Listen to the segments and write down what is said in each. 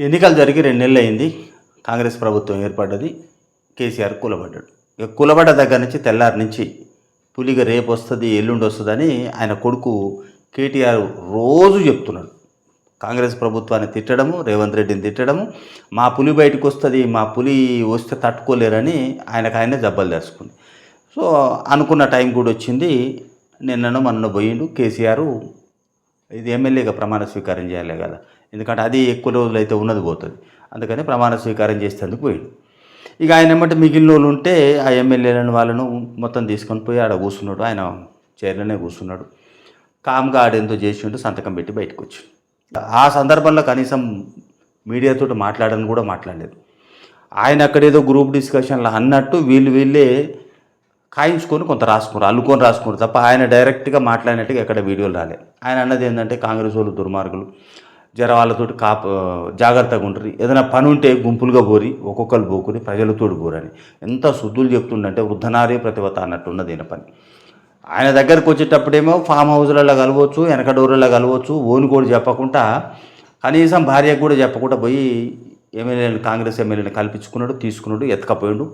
ఎన్నికలు జరిగి రెండు నెలలు అయింది. కాంగ్రెస్ ప్రభుత్వం ఏర్పడ్డది. కేసీఆర్ కూలబడ్డాడు. ఇక కూలబడ్డ దగ్గర నుంచి తెల్లారి నుంచి పులిగా రేపు వస్తుంది ఎల్లుండి వస్తుందని ఆయన కొడుకు కేటీఆర్ రోజు చెప్తున్నాడు. కాంగ్రెస్ ప్రభుత్వాన్ని తిట్టడము రేవంత్ రెడ్డిని తిట్టడము మా పులి బయటకు వస్తుంది మా పులి వస్తే తట్టుకోలేరని ఆయనకు ఆయనే జబ్బలు తెరుచుకుంది. సో అనుకున్న టైం కూడా వచ్చింది. నిన్నను మొన్న పోయిండు. కేసీఆర్ ఇది ఎమ్మెల్యేగా ప్రమాణ స్వీకారం చేయాలి కదా. ఎందుకంటే అది ఎక్కువ రోజులు అయితే ఉన్నది పోతుంది. అందుకని ప్రమాణ స్వీకారం చేసేందుకు పోయిండు. ఇక ఆయన ఏమంటే మిగిలిన వాళ్ళు ఉంటే ఆ ఎమ్మెల్యేలను వాళ్ళను మొత్తం తీసుకొని పోయి ఆడ కూర్చున్నాడు. ఆయన చైర్లోనే కూర్చున్నాడు. కామ్గా ఆడేంతో చేసిండు సంతకం పెట్టి బయటకు వచ్చి ఆ సందర్భంలో కనీసం మీడియాతో మాట్లాడని కూడా మాట్లాడలేదు. ఆయన అక్కడేదో గ్రూప్ డిస్కషన్లో అన్నట్టు వీళ్ళు వీళ్ళే కాయించుకొని కొంత రాసుకున్నారు అల్లుకొని రాసుకున్నారు తప్ప ఆయన డైరెక్ట్గా మాట్లాడినట్టుగా ఎక్కడ వీడియోలు రాలే. ఆయన అన్నది ఏంటంటే కాంగ్రెస్ వాళ్ళు దుర్మార్గులు జర వాళ్ళతోటి కాప జాగ్రత్తగా ఉంటారు ఏదైనా పని ఉంటే గుంపులుగా పోరి ఒక్కొక్కరు పోకుని ప్రజలతోటి పోరని. ఎంత శుద్ధులు చెప్తుండంటే వృద్ధనారే ప్రతివత అన్నట్టున్నది ఈయన పని. ఆయన దగ్గరకు వచ్చేటప్పుడేమో ఫామ్ హౌస్లలో కలవచ్చు వెనక డోర్లలో కలవచ్చు ఓని కూడా చెప్పకుండా కనీసం భార్యకు కూడా చెప్పకుండా పోయి ఎమ్మెల్యేలు కాంగ్రెస్ ఎమ్మెల్యేని కల్పించుకున్నాడు తీసుకున్నాడు ఎత్తకపోయాడు.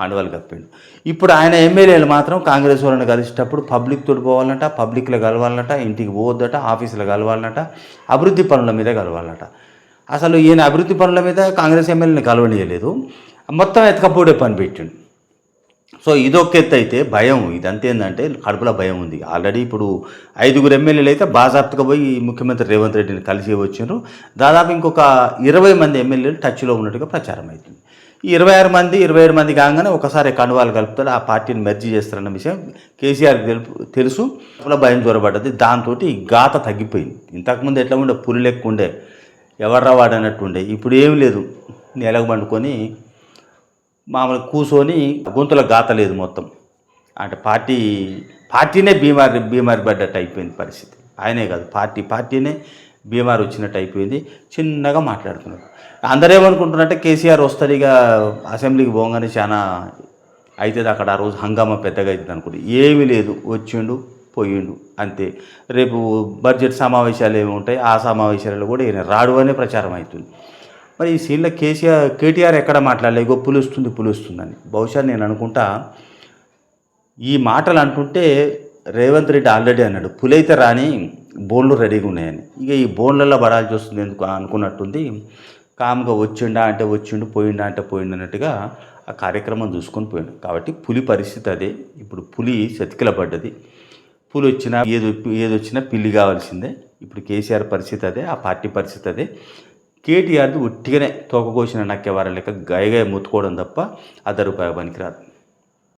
కండువాలు కప్పిండు. ఇప్పుడు ఆయన ఎమ్మెల్యేలు మాత్రం కాంగ్రెస్ వాళ్ళని కలిసేటప్పుడు పబ్లిక్ తోటి పబ్లిక్లో కలవాలంట ఇంటికి పోవద్దట ఆఫీసులో కలవాలంట అభివృద్ధి పనుల మీద కలవాలంట. అసలు ఈయన అభివృద్ధి పనుల మీద కాంగ్రెస్ ఎమ్మెల్యేని కలవనీయలేదు. మొత్తం ఎతకపోడే పని పెట్టిండు. సో ఇదొక ఎత్తు అయితే భయం. ఇదంతా ఏంటంటే కడుపులో భయం ఉంది. ఆల్రెడీ ఇప్పుడు ఐదుగురు ఎమ్మెల్యేలు అయితే బాజాప్తగా పోయి ముఖ్యమంత్రి రేవంత్ రెడ్డిని కలిసి వచ్చిండ్రు. దాదాపు ఇంకొక ఇరవై మంది ఎమ్మెల్యేలు టచ్లో ఉన్నట్టుగా ప్రచారం అవుతుంది. ఇరవై ఆరు మంది ఇరవై ఏడు మంది కాగానే ఒకసారి కండువాలు కలుపుతారు. ఆ పార్టీని మెర్జీ చేస్తారన్న విషయం కేసీఆర్కి తెలుపు తెలుసు. భయం జ్వరపడ్డది దాంతో ఈ గాత తగ్గిపోయింది. ఇంతకుముందు ఎట్లా ఉండే? పులి లెక్క ఉండే. ఎవర్రా వాడన్నట్టు ఉండే. ఇప్పుడు ఏం లేదు. నెలకు పండుకొని మామూలు కూర్చొని గొంతుల గాత లేదు మొత్తం. అంటే పార్టీ పార్టీనే బీమారి బీమారి పడ్డట్టు అయిపోయింది పరిస్థితి. ఆయనే కాదు. పార్టీ పార్టీనే బీమారి వచ్చినట్టు అయిపోయింది. చిన్నగా మాట్లాడుతున్నారు. అందరూ ఏమనుకుంటున్నారంటే కేసీఆర్ వస్తారు ఇక అసెంబ్లీకి పోగానే చాలా అవుతుంది అక్కడ ఆ రోజు హంగామా పెద్దగా అవుతుంది అనుకుంటే. ఏమీ లేదు వచ్చిండు పోయిండు అంతే. రేపు బడ్జెట్ సమావేశాలు ఏమి ఉంటాయి ఆ సమావేశాలలో కూడా ఈయన రాడు అనే ప్రచారం అవుతుంది. మరి ఈ సీన్లో కేసీఆర్ కేటీఆర్ ఎక్కడ మాట్లాడలే? ఇగో పులుస్తుంది పులుస్తుందని. బహుశా నేను అనుకుంటా ఈ మాటలు అంటుంటే రేవంత్ రెడ్డి ఆల్రెడీ అన్నాడు పులైతే రాని బోన్లు రెడీగా ఉన్నాయని. ఇక ఈ బోన్లలో పడాల్సి వస్తుంది ఎందుకు అనుకున్నట్టుంది. కామ్గా వచ్చిండా అంటే వచ్చిండు పోయిండా అంటే పోయిండు అన్నట్టుగా ఆ కార్యక్రమం చూసుకొని పోయిండు. కాబట్టి పులి పరిస్థితి అదే. ఇప్పుడు పులి చతికిల పడ్డది. పులి వచ్చినా ఏది ఏది వచ్చినా పిల్లి కావాల్సిందే. ఇప్పుడు కేసీఆర్ పరిస్థితి అదే ఆ పార్టీ పరిస్థితి అదే. కేటీఆర్ది ఉట్టిగానే తోకకోసిన నక్కేవారి లెక్క గయగాయ ముత్తుకోవడం తప్ప అర్ధ రూపాయి పనికిరాదు.